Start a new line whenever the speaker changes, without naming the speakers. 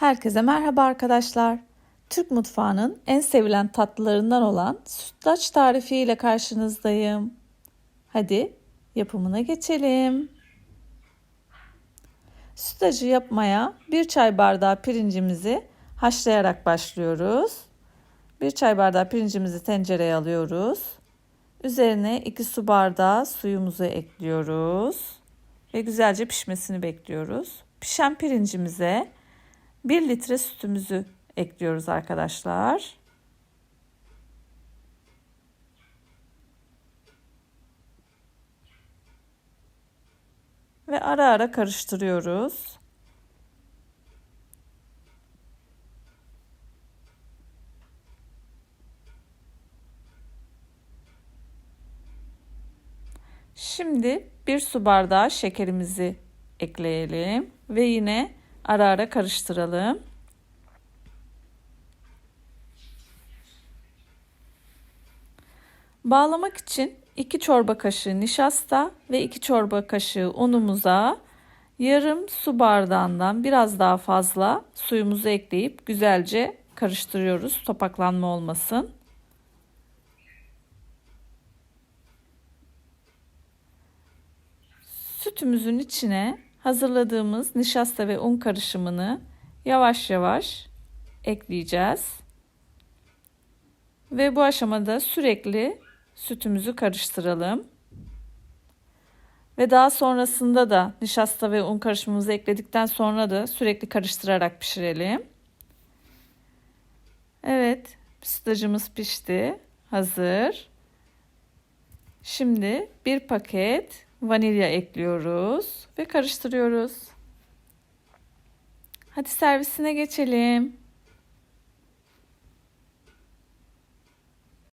Herkese merhaba arkadaşlar. Türk mutfağının en sevilen tatlılarından olan sütlaç tarifiyle karşınızdayım. Hadi yapımına geçelim. Sütlacı yapmaya bir çay bardağı pirincimizi haşlayarak başlıyoruz. Bir çay bardağı pirincimizi tencereye alıyoruz. Üzerine 2 su bardağı suyumuzu ekliyoruz ve güzelce pişmesini bekliyoruz. Pişen pirincimize 1 litre sütümüzü ekliyoruz arkadaşlar. Ve ara ara karıştırıyoruz. Şimdi bir su bardağı şekerimizi ekleyelim ve yine ara ara karıştıralım. Bağlamak için 2 çorba kaşığı nişasta ve 2 çorba kaşığı unumuza yarım su bardağından biraz daha fazla suyumuzu ekleyip güzelce karıştırıyoruz. Topaklanma olmasın. Sütümüzün içine hazırladığımız nişasta ve un karışımını yavaş yavaş ekleyeceğiz. Ve bu aşamada sürekli sütümüzü karıştıralım. Ve daha sonrasında da nişasta ve un karışımımızı ekledikten sonra da sürekli karıştırarak pişirelim. Evet, sütlacımız pişti. Hazır. Şimdi bir paket vanilya ekliyoruz ve karıştırıyoruz. Hadi servisine geçelim.